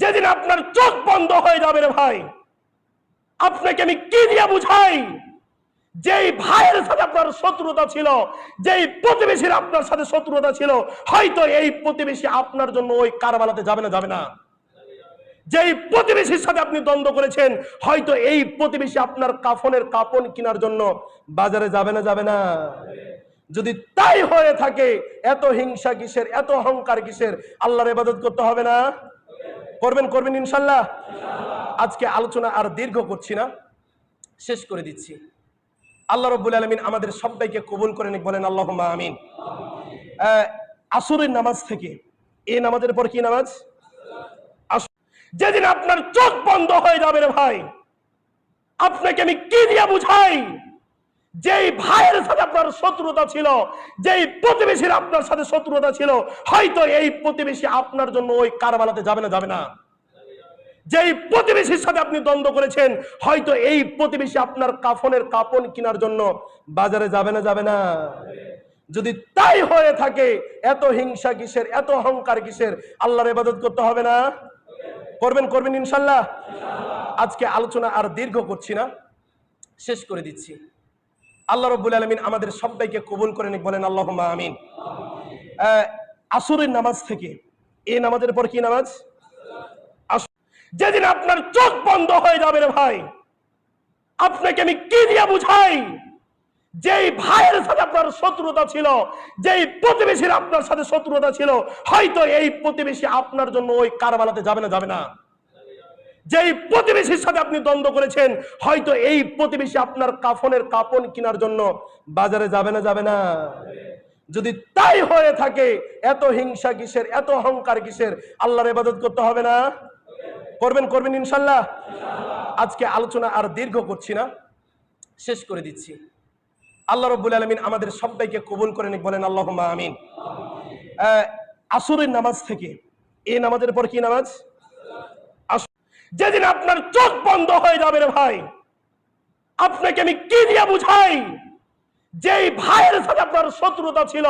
যেদিন আপনার চোখ বন্ধ হয়ে যাবে রে ভাই, আপনাকে আমি কি দিয়ে বুঝাই? যেই ভাইয়ের সাথে আপনার শত্রুতা ছিল, যেই প্রতিবেশীর আপনার সাথে শত্রুতা ছিল, হয়তো এই প্রতিবেশী আপনার জন্য ওই কারবালাতে যাবে না যাবে না। যেই প্রতিবেশীর সাথে আপনি দ্বন্দ্ব করেছেন, হয়তো এই প্রতিবেশী আপনার কাফনের কাপন কেনার জন্য বাজারে যাবে না যাবে না। যদি তাই হয়ে থাকে, এত হিংসা কিসের, এত অহংকার কিসের, আল্লাহর ইবাদত করতে হবে না? করবেন করবেন ইনশাল্লাহ। আজকে আলোচনা আর দীর্ঘ করছি না, শেষ করে দিচ্ছি। আল্লাহ রব্বুল আলমিন আমাদের সবাইকে কবুল করে নিক, বলেন আল্লাহ আমিন। আসরের নামাজ থেকে এই নামাজের পর কি নামাজ? যেদিন আপনার চোখ বন্ধ হয়ে যাবে রে ভাই, আপনাকে আমি কি দিয়ে বুঝাই? যেই ভাইয়ের সাথে আপনার শত্রুতা ছিল, যেই প্রতিবেশীর আপনার সাথে শত্রুতা ছিল, হয়তো এই প্রতিবেশী আপনার জন্য ওই কারবালাতে যাবে না যাবে না। যেই প্রতিবেশীর সাথে আপনি দ্বন্দ্ব করেছেন, হয়তো এই প্রতিবেশী আপনার কাফনের কাপন কেনার জন্য বাজারে যাবে না যাবে না। যদি তাই হয়ে থাকে, এত হিংসা কিসের, এত অহংকার কিসের, আল্লাহর ইবাদত করতে হবে না। করবেন করবেন ইনশাল্লাহ। আজকে আলোচনা আর দীর্ঘ করছি না। শেষ করে দিচ্ছি। আল্লাহ রব্বুল আলমিন আমাদের সবাইকে কবুল করে নিক, বলেন আল্লাহ আমিন। আসরের নামাজ থেকে এই নামাজের পর কি নামাজ? যেদিন আপনার চোখ বন্ধ হয়ে যাবে রে ভাই, আপনাকে আমি কি দিয়ে বুঝাই? যেই ভাইয়ের সাথে আপনার শত্রুতা ছিল, যেই প্রতিবেশীর আপনার সাথে শত্রুতা ছিল, হয়তো এই প্রতিবেশী আপনার জন্য ওই কারবালাতে যাবে না যাবে না। যেই প্রতিবেশীর সাথে আপনি দ্বন্দ্ব করেছেন, হয়তো এই প্রতিবেশী আপনার কাফনের কাপন কেনার জন্য বাজারে যাবে না যাবে না। যদি তাই হয়ে থাকে, এত হিংসা কিসের, এত অহংকার কিসের, আল্লাহর ইবাদত করতে হবে না? করবেন করবেন ইনশাল্লাহ। আজকে আলোচনা আর দীর্ঘ করছি না, শেষ করে দিচ্ছি। আল্লাহ রব্বুল আলমিন আমাদের সবাইকে কবুল করে নিক, বলেন আল্লাহ আমিন। আসরের নামাজ থেকে, এই নামাজের পর কি নামাজ? যেদিন আপনার চোখ বন্ধ হয়ে যাবে রে ভাই, আপনাকে আমি কি দিয়ে বুঝাই? যেই ভাইয়ের সাথে আপনার শত্রুতা ছিল,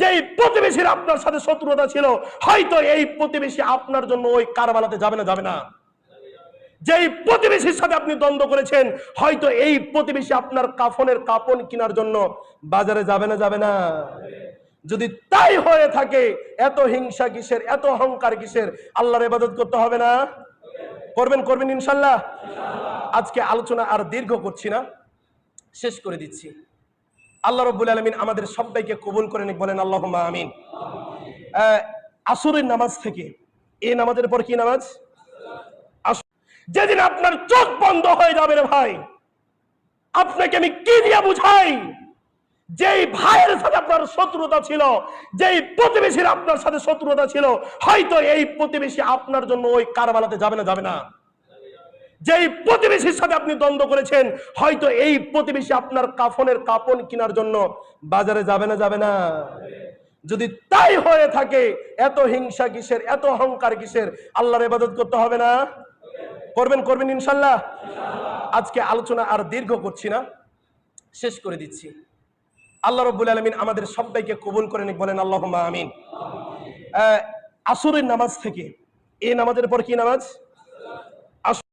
যেই প্রতিবেশীর আপনার সাথে শত্রুতা ছিল, হয়তো এই প্রতিবেশী আপনার জন্য ওই কারবালাতে যাবে না যাবে না। যেই প্রতিবেশীর সাথে আপনি দ্বন্দ্ব করেছেন, হয়তো এই প্রতিবেশী আপনার কাফনের কাপন কেনার জন্য বাজারে যাবে না যাবে না। যদি তাই হয়ে থাকে, এত হিংসা কিসের, এত অহংকার কিসের, আল্লাহর ইবাদত করতে হবে না? করবেন করবেন ইনশাল্লাহ। আজকে আলোচনা আর দীর্ঘ করছি না, শেষ করে দিচ্ছি। আল্লাহ রব্বুল আলমিন আমাদের সবাইকে কবুল করে নিক, বলেন আল্লাহ আমিন। আসরের নামাজ থেকে এই নামাজের পর কি নামাজ? যেদিন আপনার চোখ বন্ধ হয়ে যাবে রে ভাই, আপনাকে আমি কি দিয়ে বুঝাই? যেই ভাইয়ের সাথে আপনার শত্রুতা ছিল, যেই প্রতিবেশীর আপনার সাথে শত্রুতা ছিল, হয়তো এই প্রতিবেশী আপনার জন্য ওই কারবালাতে যাবে না যাবে না। যেই প্রতিবেশীর সাথে আপনি দ্বন্দ্ব করেছেন, হয়তো এই প্রতিবেশী আপনার কাফনের কাপন কেনার জন্য বাজারে যাবে না যাবে না। যদি তাই হয়ে থাকে, এত হিংসা কিসের, এত অহংকার কিসের, আল্লাহর ইবাদত করতে হবে না। করবেন করবেন ইনশাল্লাহ। আজকে আলোচনা আর দীর্ঘ করছি না। শেষ করে দিচ্ছি। আল্লাহ রব্বুল আলমিন আমাদের সবাইকে কবুল করে নিক, বলেন আল্লাহ আমিন। আসরের নামাজ থেকে, এই নামাজের পর কি নামাজ?